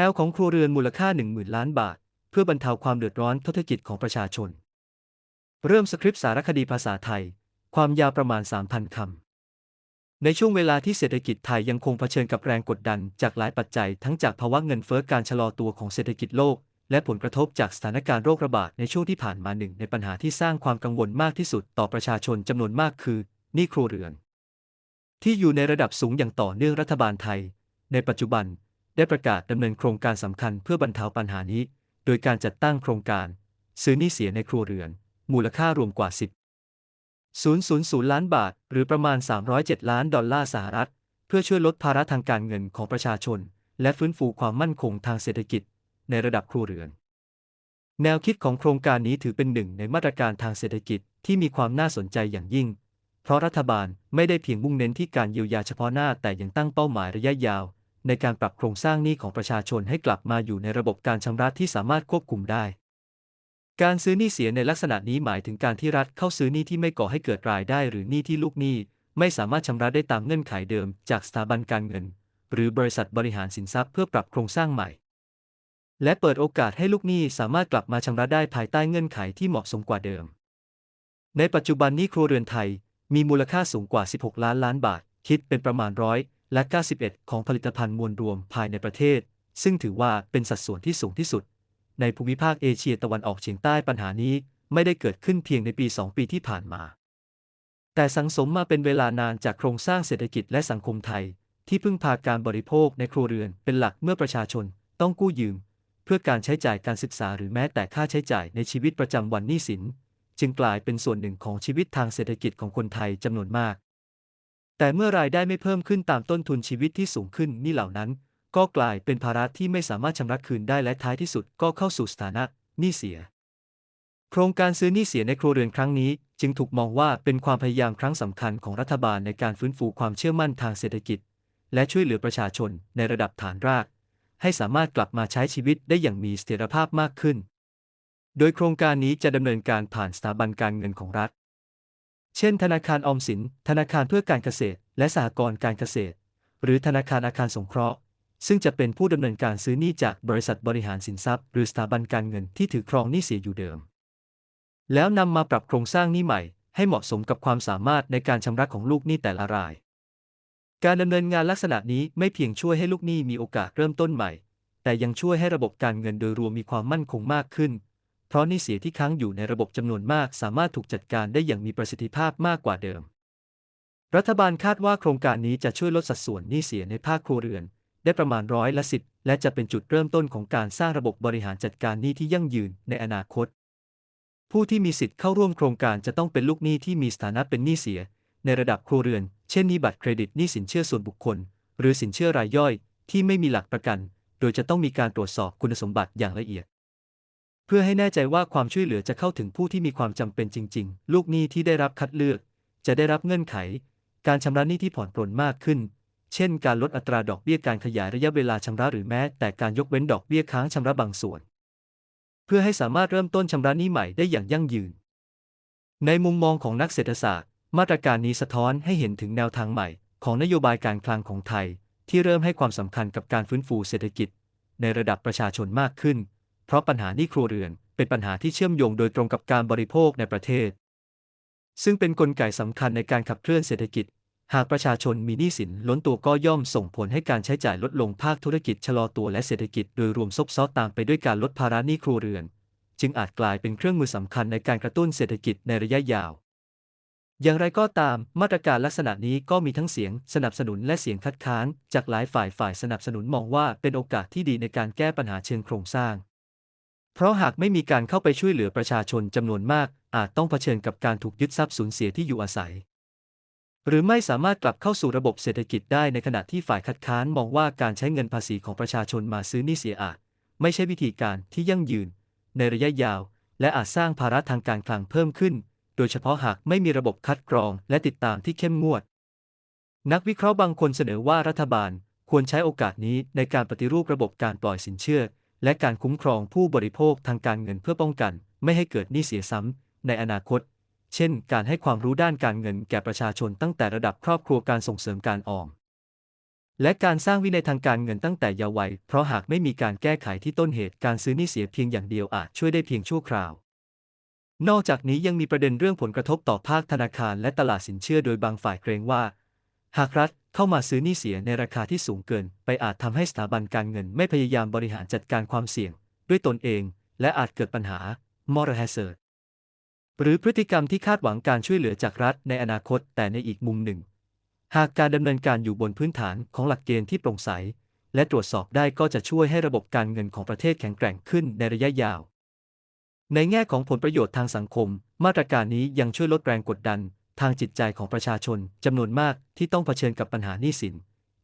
แอลของครัวเรือนมูลค่า 10,000 ล้านบาท เพื่อบรรเทาความเดือดร้อนทศกิจของประชาชน เริ่มสคริปต์สารคดีภาษาไทย ความยาวประมาณ 3,000 คำ ในช่วงเวลาที่เศรษฐกิจไทยยังคงเผชิญกับแรงกดดันจากหลายปัจจัย ทั้งจากภาวะเงินเฟ้อการชะลอตัวของเศรษฐกิจโลก และผลกระทบจากสถานการณ์โรคระบาดในช่วงที่ผ่านมาหนึ่งในปัญหาที่สร้างความกังวลมากที่สุดต่อประชาชนจำนวนมากคือหนี้ครัวเรือน ที่อยู่ในระดับสูงอย่างต่อเนื่องรัฐบาลไทย ในปัจจุบัน ได้ประกาศดำเนินโครงการสำคัญเพื่อบรรเทาปัญหานี้ โดยการจัดตั้งโครงการ ซื้อหนี้เสียในครัวเรือน มูลค่ารวมกว่า 10 000 ล้านบาท หรือประมาณ 307 ล้านดอลลาร์สหรัฐ เพื่อช่วยลดภาระทางการเงินของประชาชน และฟื้นฟูความมั่นคงทางเศรษฐกิจ ในระดับครัวเรือน แนวคิดของโครงการนี้ถือเป็นหนึ่งในมาตรการทางเศรษฐกิจที่มีความน่าสนใจอย่างยิ่ง เพราะรัฐบาลไม่ได้เพียงมุ่งเน้นที่การเยียวยาเฉพาะหน้าแต่ยังตั้งเป้าหมายระยะยาว ในการปรับโครงสร้างหนี้ของประชาชนให้กลับมาอยู่ในระบบการชำระที่สามารถควบคุมได้ การซื้อหนี้เสียในลักษณะนี้หมายถึงการที่รัฐเข้าซื้อหนี้ที่ไม่ก่อให้เกิดรายได้ หรือหนี้ที่ลูกหนี้ไม่สามารถชำระได้ตามเงื่อนไขเดิม จากสถาบันการเงิน หรือบริษัทบริหารสินทรัพย์เพื่อปรับโครงสร้างใหม่ และเปิดโอกาสให้ลูกหนี้สามารถกลับมาชำระได้ภายใต้เงื่อนไขที่เหมาะสมกว่าเดิม ในปัจจุบันหนี้ครัวเรือนไทย มีมูลค่าสูงกว่า 16 ล้านล้านบาท คิดเป็นประมาณร้อย และ 91 ของผลิตภัณฑ์มวลรวมภายในประเทศ ซึ่งถือว่าเป็นสัดส่วนที่สูงที่สุด ในภูมิภาคเอเชียตะวันออกเฉียงใต้ปัญหานี้ไม่ได้เกิดขึ้นเพียงในปี 2 ปีที่ผ่านมา แต่สังสมมาเป็นเวลานานจากโครงสร้างเศรษฐกิจและสังคมไทย ที่พึ่งพาการบริโภคในครัวเรือนเป็นหลักเมื่อประชาชนต้องกู้ยืม เพื่อการใช้จ่ายการศึกษาหรือแม้แต่ค่าใช้จ่ายในชีวิตประจำวันหนี้สิน จึงกลายเป็นส่วนหนึ่งของชีวิตทางเศรษฐกิจของคนไทยจำนวนมาก แต่เมื่อรายได้ไม่เพิ่มขึ้นตามต้นทุนชีวิตที่สูงขึ้นนี่เหล่านั้น ก็กลายเป็นภาระที่ไม่สามารถชำระคืนได้และท้ายที่สุดก็เข้าสู่สถานะหนี้เสีย โครงการซื้อหนี้เสียในครัวเรือนครั้งนี้ จึงถูกมองว่าเป็นความพยายามครั้งสำคัญของรัฐบาลในการฟื้นฟูความเชื่อมั่นทางเศรษฐกิจ และช่วยเหลือประชาชนในระดับฐานราก ให้สามารถกลับมาใช้ชีวิตได้อย่างมีเสถียรภาพมากขึ้น โดยโครงการนี้จะดำเนินการผ่านสถาบันการเงินของรัฐ เช่น ธนาคารออมสิน ธนาคารเพื่อการเกษตร และสหกรณ์การเกษตร หรือธนาคารอาคารสงเคราะห์ ซึ่งจะเป็นผู้ดำเนินการซื้อหนี้จากบริษัทบริหารสินทรัพย์ หรือสถาบันการเงินที่ถือครองหนี้เสียอยู่เดิม แล้วนำมาปรับโครงสร้างหนี้ใหม่ ให้เหมาะสมกับความสามารถในการชำระของลูกหนี้แต่ละราย การดำเนินงานลักษณะนี้ไม่เพียงช่วยให้ลูกหนี้มีโอกาสเริ่มต้นใหม่ แต่ยังช่วยให้ระบบการเงินโดยรวมมีความมั่นคงมากขึ้น เพราะหนี้เสียที่ค้างอยู่ในระบบจำนวนมาก สามารถถูกจัดการได้อย่างมีประสิทธิภาพมากกว่าเดิม รัฐบาลคาดว่าโครงการนี้จะช่วยลดสัดส่วนหนี้เสียในภาคครัวเรือน ได้ประมาณร้อยละสิบและจะเป็นจุดเริ่มต้นของการสร้างระบบบริหารจัดการหนี้ที่ยั่งยืนในอนาคต ผู้ที่มีสิทธิ์เข้าร่วมโครงการจะต้องเป็นลูกหนี้ที่มีสถานะเป็นหนี้เสีย ในระดับครัวเรือน เช่นหนี้บัตรเครดิตหนี้สินเชื่อส่วนบุคคล หรือสินเชื่อรายย่อย ที่ไม่มีหลักประกัน โดยจะต้องมีการตรวจสอบคุณสมบัติอย่างละเอียด เพื่อให้แน่ใจว่าความช่วยเหลือจะเข้าถึงผู้ที่มีความจำเป็นจริง ๆ ลูกหนี้ที่ได้รับคัดเลือก จะได้รับเงื่อนไข การชำระหนี้ที่ผ่อนปรนมากขึ้น เช่น การลดอัตราดอกเบี้ยการขยายระยะเวลาชำระหรือแม้แต่การยกเว้นดอกเบี้ยค้างชำระบางส่วน เพื่อให้สามารถเริ่มต้นชำระหนี้ใหม่ได้อย่างยั่งยืน ในมุมมองของนักเศรษฐศาสตร์ มาตรการนี้สะท้อนให้เห็นถึงแนวทางใหม่ ของนโยบายการคลังของไทย ที่เริ่มให้ความสำคัญกับการฟื้นฟูเศรษฐกิจ ในระดับประชาชนมากขึ้น เพราะปัญหาหนี้ครัวเรือนเป็นปัญหาที่เชื่อมโยงโดยตรงกับการบริโภคในประเทศ ซึ่งเป็นนกลไกสำคัญในการขับเคลื่อนเศรษฐกิจ หากประชาชนมีหนี้สินล้นตัวก็ย่อมส่งผลให้การใช้จ่ายลดลงภาคธุรกิจชะลอตัวและเศรษฐกิจโดยรวมซบเซาตามไปด้วยการลดภาระหนี้ครัวเรือน จึงอาจกลายเป็นเครื่องมือสำคัญในการกระตุ้นเศรษฐกิจในระยะยาวอย่างไรก็ตาม มาตรการลักษณะนี้ก็มีทั้งเสียงสนับสนุนและเสียงคัดค้าน จากหลายฝ่ายฝ่ายสนับสนุนมองว่าเป็นโอกาสที่ดีในการแก้ปัญหาเชิงโครงสร้าง เพราะหากไม่มีการเข้าไปช่วยเหลือประชาชนจำนวนมาก อาจต้องเผชิญกับการถูกยึดทรัพย์สูญเสียที่อยู่อาศัย หรือไม่สามารถกลับเข้าสู่ระบบเศรษฐกิจได้ในขณะที่ฝ่ายคัดค้านมองว่าการใช้เงินภาษีของประชาชนมาซื้อหนี้เสียอาจ ไม่ใช่วิธีการที่ยั่งยืน ในระยะยาว และอาจสร้างภาระทางการคลังเพิ่มขึ้น โดยเฉพาะหากไม่มีระบบคัดกรองและติดตามที่เข้มงวด นักวิเคราะห์บางคนเสนอว่ารัฐบาลควรใช้โอกาสนี้ในการปฏิรูประบบการปล่อยสินเชื่อ และการคุ้มครองผู้บริโภคทางการเงินเพื่อป้องกัน ไม่ให้เกิดหนี้เสียซ้ำในอนาคต เช่น การให้ความรู้ด้านการเงินแก่ประชาชนตั้งแต่ระดับครอบครัวการส่งเสริมการออม และการสร้างวินัยทางการเงินตั้งแต่เยาว์วัย เพราะหากไม่มีการแก้ไขที่ต้นเหตุการซื้อหนี้เสียเพียงอย่างเดียวอาจช่วยได้เพียงชั่วคราว นอกจากนี้ยังมีประเด็นเรื่องผลกระทบต่อภาคธนาคารและตลาดสินเชื่อโดยบางฝ่ายเกรงว่า หากรัฐ เข้ามาซื้อนี้เสียในราคาที่สูงเกิน ไปอาจทำให้สถาบันการเงินไม่พยายามบริหารจัดการความเสี่ยง ด้วยตนเอง และอาจเกิดปัญหา moral hazard หรือพฤติกรรมที่คาดหวังการช่วยเหลือจากรัฐในอนาคตแต่ในอีกมุมหนึ่ง หากการดำเนินการอยู่บนพื้นฐานของหลักเกณฑ์ที่โปร่งใส และตรวจสอบได้ก็จะช่วยให้ระบบการเงินของประเทศแข็งแกร่งขึ้นในระยะยาว ในแง่ของผลประโยชน์ทางสังคม มาตรการนี้ยังช่วยลดแรงกดดัน ทางจิตใจของประชาชนจำนวนมากที่ต้องเผชิญกับปัญหาหนี้สิน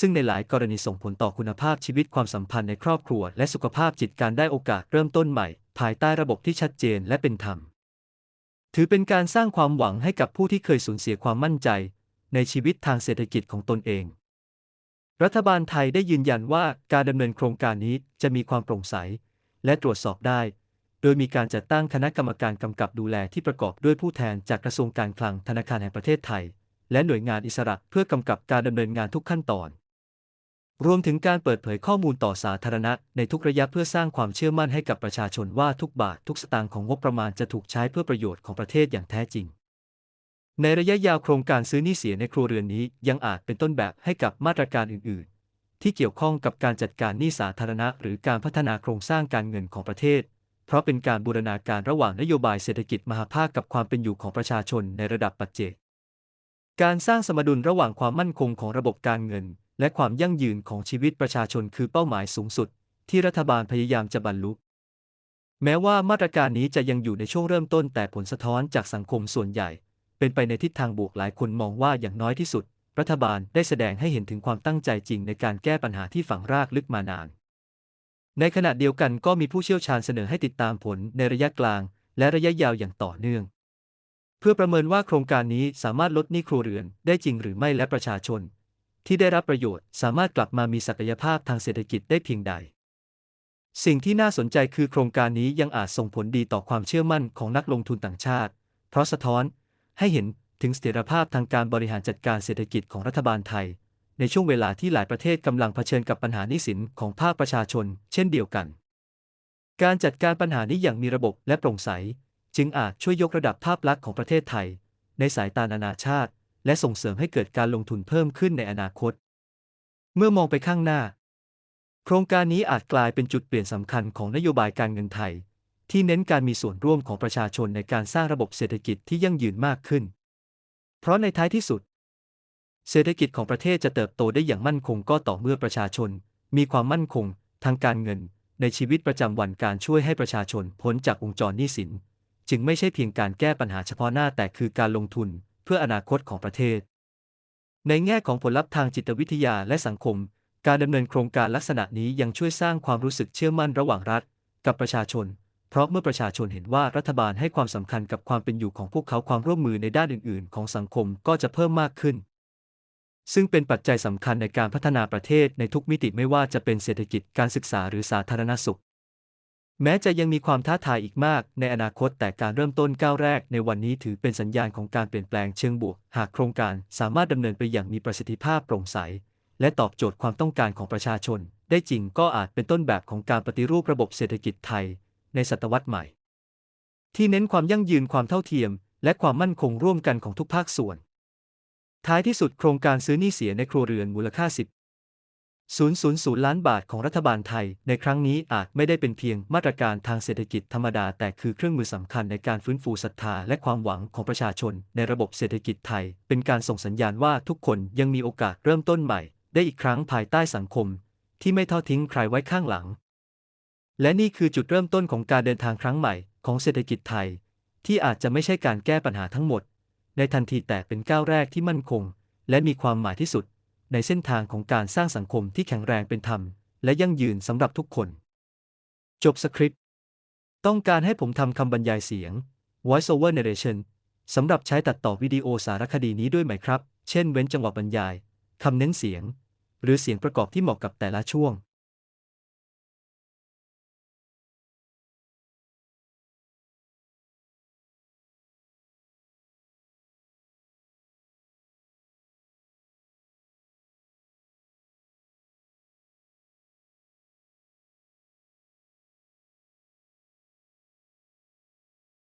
ซึ่งในหลายกรณีส่งผลต่อคุณภาพชีวิตความสัมพันธ์ในครอบครัว และสุขภาพจิตการได้โอกาสเริ่มต้นใหม่ ภายใต้ระบบที่ชัดเจนและเป็นธรรม ถือเป็นการสร้างความหวังให้กับผู้ที่เคยสูญเสียความมั่นใจ ในชีวิตทางเศรษฐกิจของตนเอง รัฐบาลไทยได้ยืนยันว่าการดำเนินโครงการนี้จะมีความโปร่งใส และตรวจสอบได้ ดยมีการจัดตั้งคณะกรรมการกำกับดูแลที่ประกอบด้วยผู้แทนจากกระทรวงการคลังธนาคารแห่งประเทศไทย และหน่วยงานอิสระเพื่อกำกับการดำเนินงานทุกขั้นตอน รวมถึงการเปิดเผยข้อมูลต่อสาธารณะในทุกระยะเพื่อสร้างความเชื่อมั่นให้กับประชาชนว่าทุกบาททุกสตางค์ของงบประมาณจะถูกใช้เพื่อประโยชน์ของประเทศอย่างแท้จริง ในระยะยาวโครงการซื้อหนี้เสียในครัวเรือนนี้ยังอาจเป็นต้นแบบให้กับมาตรการอื่น ๆ ที่เกี่ยวข้องกับการจัดการหนี้สาธารณะ หรือการพัฒนาโครงสร้างการเงินของประเทศ เพราะเป็นการบูรณาการระหว่างนโยบายเศรษฐกิจมหาภาคกับความเป็นอยู่ของประชาชนในระดับปัจเจก การสร้างสมดุลระหว่างความมั่นคงของระบบการเงิน และความยั่งยืนของชีวิตประชาชนคือเป้าหมายสูงสุด ที่รัฐบาลพยายามจะบรรลุ แม้ว่ามาตรการนี้จะยังอยู่ในช่วงเริ่มต้นแต่ผลสะท้อนจากสังคมส่วนใหญ่ เป็นไปในทิศทางบวกหลายคนมองว่าอย่างน้อยที่สุด รัฐบาลได้แสดงให้เห็นถึงความตั้งใจจริงในการแก้ปัญหาที่ฝังรากลึกมานาน ในขณะเดียวกันก็มีผู้เชี่ยวชาญเสนอให้ติดตามผลในระยะกลาง และระยะยาวอย่างต่อเนื่อง เพื่อประเมินว่าโครงการนี้สามารถลดหนี้ครัวเรือนได้จริงหรือไม่และประชาชน ที่ได้รับประโยชน์สามารถกลับมามีศักยภาพทางเศรษฐกิจได้เพียงใด สิ่งที่น่าสนใจคือโครงการนี้ยังอาจส่งผลดีต่อความเชื่อมั่นของนักลงทุนต่างชาติ เพราะสะท้อนให้เห็นถึงเสถียรภาพทางการบริหารจัดการเศรษฐกิจของรัฐบาลไทย ในช่วงเวลาที่หลายประเทศกำลังเผชิญกับปัญหานี้สินของภาคประชาชน เช่นเดียวกัน การจัดการปัญหานี้อย่างมีระบบและโปร่งใส จึงอาจช่วยยกระดับภาพลักษณ์ของประเทศไทย ในสายตานานาชาติ และส่งเสริมให้เกิดการลงทุนเพิ่มขึ้นในอนาคต เมื่อมองไปข้างหน้า โครงการนี้อาจกลายเป็นจุดเปลี่ยนสำคัญของนโยบายการเงินไทย ที่เน้นการมีส่วนร่วมของประชาชนในการสร้างระบบเศรษฐกิจที่ยั่งยืนมากขึ้น เพราะในท้ายที่สุด เศรษฐกิจของประเทศจะเติบโตได้อย่างมั่นคงก็ต่อเมื่อประชาชน มีความมั่นคง ทางการเงิน ในชีวิตประจำวันการช่วยให้ประชาชนพ้นจากวงจรหนี้สิน จึงไม่ใช่เพียงการแก้ปัญหาเฉพาะหน้าแต่คือการลงทุน เพื่ออนาคตของประเทศ ในแง่ของผลลัพธ์ทางจิตวิทยาและสังคม การดำเนินโครงการลักษณะนี้ยังช่วยสร้างความรู้สึกเชื่อมั่นระหว่างรัฐ กับประชาชน เพราะเมื่อประชาชนเห็นว่ารัฐบาลให้ความสำคัญกับความเป็นอยู่ของพวกเขาความร่วมมือในด้านอื่น ๆ ของสังคมก็จะเพิ่มมากขึ้น ซึ่งเป็นปัจจัยสำคัญในการพัฒนาประเทศในทุกมิติไม่ว่าจะเป็นเศรษฐกิจการศึกษาหรือสาธารณสุข แม้จะยังมีความท้าทายอีกมากในอนาคตแต่การเริ่มต้นก้าวแรกในวันนี้ถือเป็นสัญญาณของการเปลี่ยนแปลงเชิงบวก หากโครงการสามารถดำเนินไปอย่างมีประสิทธิภาพโปร่งใส และตอบโจทย์ความต้องการของประชาชน ได้จริงก็อาจเป็นต้นแบบของการปฏิรูประบบเศรษฐกิจไทย ในศตวรรษใหม่ ที่เน้นความยั่งยืนความเท่าเทียม และความมั่นคงร่วมกันของทุกภาคส่วน ท้ายที่สุดโครงการซื้อหนี้เสียในครัวเรือนมูลค่า 10 000 ล้านบาทของรัฐบาลไทย ในครั้งนี้อาจไม่ได้เป็นเพียงมาตรการทางเศรษฐกิจธรรมดา แต่คือเครื่องมือสำคัญในการฟื้นฟูศรัทธาและความหวังของประชาชน ในระบบเศรษฐกิจไทย เป็นการส่งสัญญาณว่าทุกคนยังมีโอกาสเริ่มต้นใหม่ ได้อีกครั้งภายใต้สังคม ที่ไม่ทอดทิ้งใครไว้ข้างหลัง และนี่คือจุดเริ่มต้นของการเดินทางครั้งใหม่ ของเศรษฐกิจไทย ที่อาจจะไม่ใช่การแก้ปัญหาทั้งหมด ในทันทีแต่เป็นก้าวแรกที่มั่นคง และมีความหมายที่สุด ในเส้นทางของการสร้างสังคมที่แข็งแรงเป็นธรรม และยั่งยืนสำหรับทุกคน จบสคริปต์ต้องการให้ผมทำคำบรรยายเสียง voice over narration สำหรับใช้ตัดต่อวิดีโอสารคดีนี้ด้วยไหมครับ เช่น เว้นจังหวะบรรยาย คำเน้นเสียง หรือเสียงประกอบที่เหมาะกับแต่ละช่วง